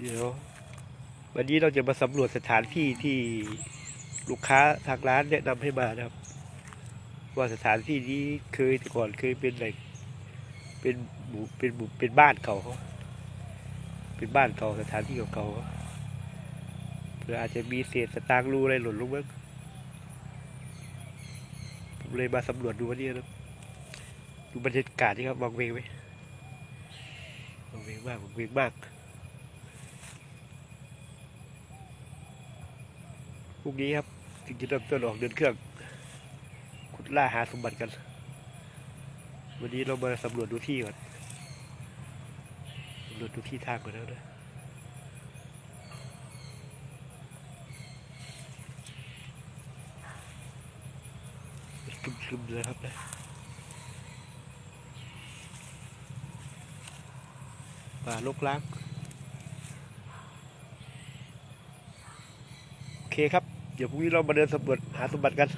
เดี๋ยววันนี้เราจะมาสำรวจสถานที่ที่ลูกค้าทางร้านแนะนำให้มานะครับ ว่าสถานที่นี้เคยแต่ก่อนเคยเป็นอะไรเป็นหมู่เป็นหมู่เป็นบ้านเก่าเขาเป็นบ้านเก่าสถานที่เก่าเขาเพื่ออาจจะมีเศษสตางค์รูอะไรหล่นลงมั้งผมเลยมาสำรวจดูวันนี้นะดูบรรยากาศนี่ครับวังเวงไหมวังเวงมากวังเวงมาก พรุ่งนี้ครับถึงจะเริ่มต้นออกเดินเครื่องขุดล่าหาสมบัติกัน วันนี้เรามาสำรวจดูที่ก่อนสำรวจดูที่ทางก่อนแล้วนะคึมๆเลยครับนะป่าลกล้าง โอ เคครับ เดี๋ยวพรุ่งนี้เรามาเดินสำรวจหาสมบัติกัน